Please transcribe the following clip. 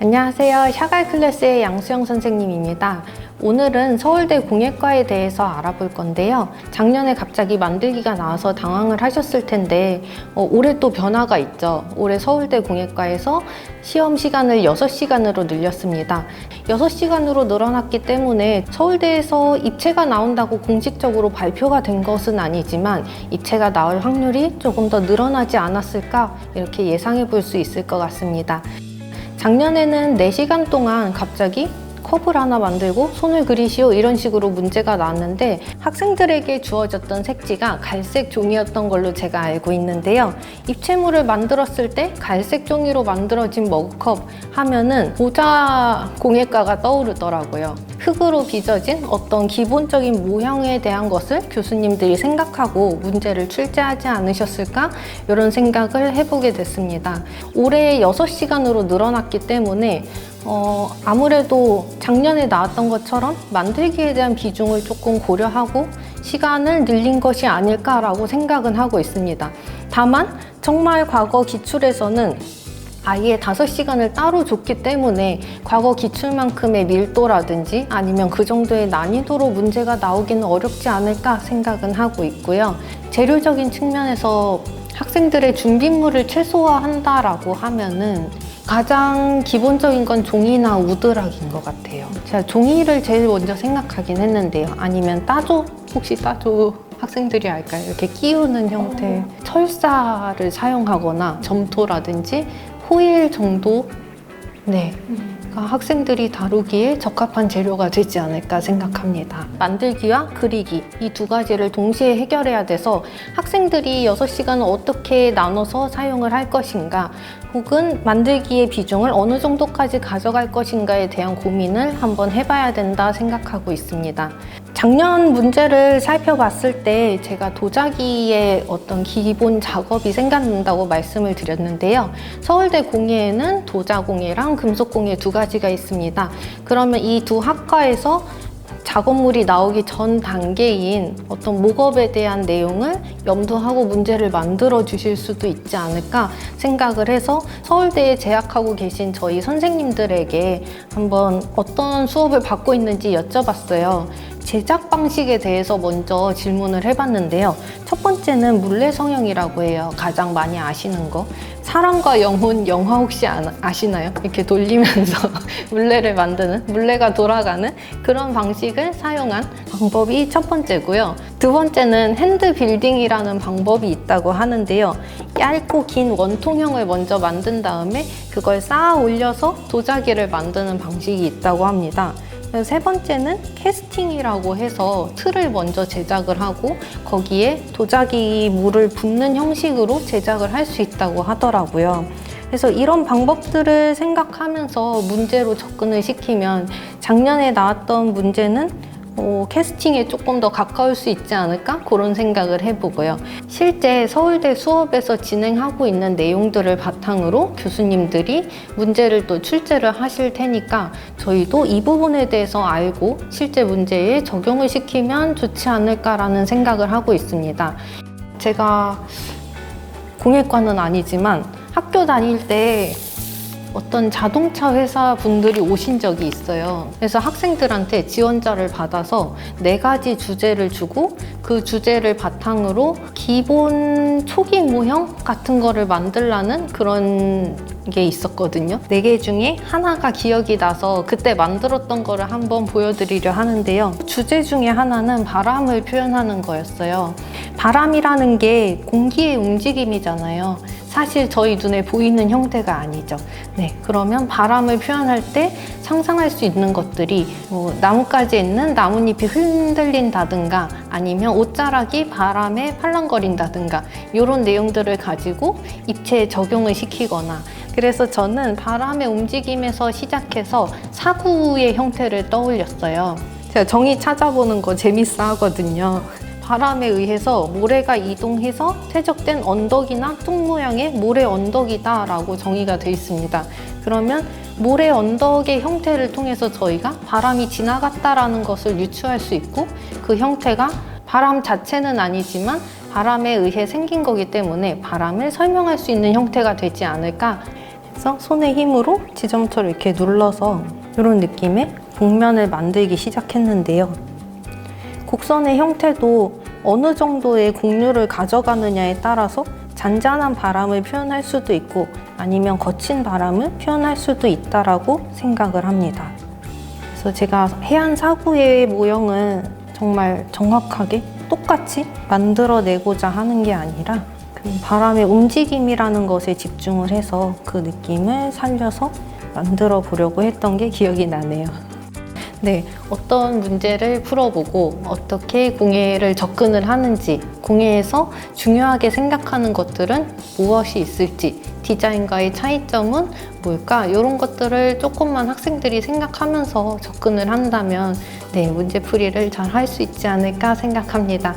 안녕하세요. 샤갈 클래스의 양수영 선생님입니다. 오늘은 서울대 공예과에 대해서 알아볼 건데요. 작년에 갑자기 만들기가 나와서 당황을 하셨을 텐데, 어, 올해 또 변화가 있죠. 올해 서울대 공예과에서 시험 시간을 6시간으로 늘렸습니다. 6시간으로 늘어났기 때문에 서울대에서 입체가 나온다고 공식적으로 발표가 된 것은 아니지만 입체가 나올 확률이 조금 더 늘어나지 않았을까 이렇게 예상해 볼 수 있을 것 같습니다. 작년에는 4시간 동안 갑자기 컵을 하나 만들고 손을 그리시오 이런 식으로 문제가 나왔는데 학생들에게 주어졌던 색지가 갈색 종이였던 걸로 제가 알고 있는데요. 입체물을 만들었을 때 갈색 종이로 만들어진 머그컵 하면은 보자 공예과가 떠오르더라고요. 흙으로 빚어진 어떤 기본적인 모형에 대한 것을 교수님들이 생각하고 문제를 출제하지 않으셨을까? 이런 생각을 해보게 됐습니다. 올해 6시간으로 늘어났기 때문에 어, 아무래도 작년에 나왔던 것처럼 만들기에 대한 비중을 조금 고려하고 시간을 늘린 것이 아닐까라고 생각은 하고 있습니다. 다만 정말 과거 기출에서는 아예 다섯 시간을 따로 줬기 때문에 과거 기출만큼의 밀도라든지 아니면 그 정도의 난이도로 문제가 나오기는 어렵지 않을까 생각은 하고 있고요. 재료적인 측면에서 학생들의 준비물을 최소화한다라고 하면은 가장 기본적인 건 종이나 우드락인 것 같아요. 제가 종이를 제일 먼저 생각하긴 했는데요. 아니면 따조? 혹시 따조 학생들이 알까요? 이렇게 끼우는 형태. 철사를 사용하거나 점토라든지 호일 정도? 네. 가 학생들이 다루기에 적합한 재료가 되지 않을까 생각합니다. 만들기와 그리기 이 두 가지를 동시에 해결해야 돼서 학생들이 6시간을 어떻게 나눠서 사용을 할 것인가 혹은 만들기의 비중을 어느 정도까지 가져갈 것인가에 대한 고민을 한번 해봐야 된다 생각하고 있습니다. 작년 문제를 살펴봤을 때 제가 도자기의 어떤 기본 작업이 생각난다고 말씀을 드렸는데요. 서울대 공예에는 도자공예랑 금속공예 두 가지가 있습니다. 그러면 이 두 학과에서 작업물이 나오기 전 단계인 어떤 목업에 대한 내용을 염두하고 문제를 만들어 주실 수도 있지 않을까 생각을 해서 서울대에 재학하고 계신 저희 선생님들에게 한번 어떤 수업을 받고 있는지 여쭤봤어요. 제작 방식에 대해서 먼저 질문을 해봤는데요. 첫 번째는 물레 성형이라고 해요. 가장 많이 아시는 거. 사랑과 영혼 영화 혹시 아- 아시나요? 이렇게 돌리면서 물레를 만드는 물레가 돌아가는 그런 방식을 사용한 방법이 첫 번째고요. 두 번째는 핸드 빌딩이라는 방법이 있다고 하는데요. 얇고 긴 원통형을 먼저 만든 다음에 그걸 쌓아 올려서 도자기를 만드는 방식이 있다고 합니다. 세 번째는 캐스팅이라고 해서 틀을 먼저 제작을 하고 거기에 도자기 물을 붓는 형식으로 제작을 할 수 있다고 하더라고요. 그래서 이런 방법들을 생각하면서 문제로 접근을 시키면 작년에 나왔던 문제는 어, 캐스팅에 조금 더 가까울 수 있지 않을까? 그런 생각을 해보고요. 실제 서울대 수업에서 진행하고 있는 내용들을 바탕으로 교수님들이 문제를 또 출제를 하실 테니까 저희도 이 부분에 대해서 알고 실제 문제에 적용을 시키면 좋지 않을까라는 생각을 하고 있습니다. 제가 공예과는 아니지만 학교 다닐 때 어떤 자동차 회사 분들이 오신 적이 있어요. 그래서 학생들한테 지원자를 받아서 네 가지 주제를 주고 그 주제를 바탕으로 기본 초기 모형 같은 거를 만들라는 그런 게 있었거든요. 네 개 중에 하나가 기억이 나서 그때 만들었던 거를 한번 보여드리려 하는데요. 주제 중에 하나는 바람을 표현하는 거였어요. 바람이라는 게 공기의 움직임이잖아요. 사실 저희 눈에 보이는 형태가 아니죠. 네, 그러면 바람을 표현할 때 상상할 수 있는 것들이 뭐 나뭇가지에 있는 나뭇잎이 흔들린다든가 아니면 옷자락이 바람에 팔랑거린다든가 이런 내용들을 가지고 입체에 적용을 시키거나 그래서 저는 바람의 움직임에서 시작해서 사구의 형태를 떠올렸어요. 제가 정의 찾아보는 거 재밌어 하거든요. 바람에 의해서 모래가 이동해서 퇴적된 언덕이나 뚝 모양의 모래 언덕이다 라고 정의가 되어 있습니다. 그러면 모래 언덕의 형태를 통해서 저희가 바람이 지나갔다라는 것을 유추할 수 있고 그 형태가 바람 자체는 아니지만 바람에 의해 생긴 거기 때문에 바람을 설명할 수 있는 형태가 되지 않을까 그래서 손의 힘으로 지점처를 이렇게 눌러서 이런 느낌의 곡면을 만들기 시작했는데요. 곡선의 형태도 어느 정도의 곡률을 가져가느냐에 따라서 잔잔한 바람을 표현할 수도 있고 아니면 거친 바람을 표현할 수도 있다라고 생각을 합니다. 그래서 제가 해안 사구의 모형은 정말 정확하게 똑같이 만들어내고자 하는 게 아니라 그 바람의 움직임이라는 것에 집중을 해서 그 느낌을 살려서 만들어 보려고 했던 게 기억이 나네요. 네, 어떤 문제를 풀어보고 어떻게 공예를 접근을 하는지, 공예에서 중요하게 생각하는 것들은 무엇이 있을지, 디자인과의 차이점은 뭘까? 이런 것들을 조금만 학생들이 생각하면서 접근을 한다면 네, 문제풀이를 잘 할 수 있지 않을까 생각합니다.